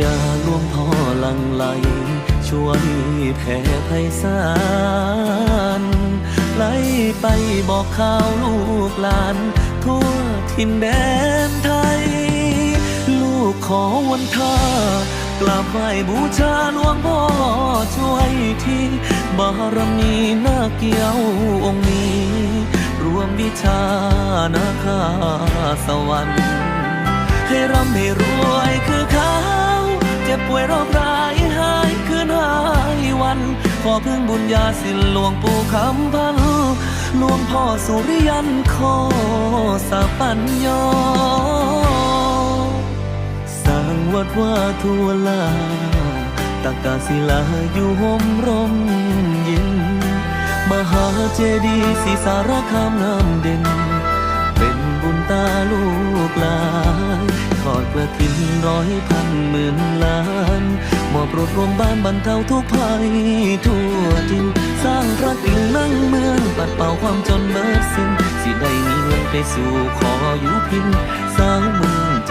ญาหลวงพ่อหลังไหลช่วยแผ่ไพศาลไหลไปบอกข่าวลูกหลาน ทั่วทินแดนไทย ลูกขอวันท่ากราบไหว้บูชาหลวงพ่อช่วยที่บารมีนาเกี่ยวองค์นี้ รวมวิชานาคาสวรรค์ให้ร่ำให้รวยคือเขา จ็บป่วยโรคร้ายหายคืนหายวัน ขอพึ่งบุญญาสินหลวงปู่คำพันหลวงพ่อสุริยันขอสาปัญญาสร้างวัดว่าทั่วลาตากาศิลาอยู่ห่มร่มเย็น มหาเจดีย์ศรีสารคามน้ำเด่น เป็นบุญตาลูกหลานทอดกระถินร้อยพัน หมื่นล้านมอบรถรวมบ้านบรรเทาทุกภัยทั่วทินสร้างรักิ่งนั่งเมืองปัดเป่าความจนเบิดสิ้นสิได้มีเงินไปสู่ขออยู่พินสาวเมึงจ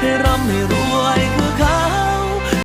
ให้ร่ำให้รวยคือเขา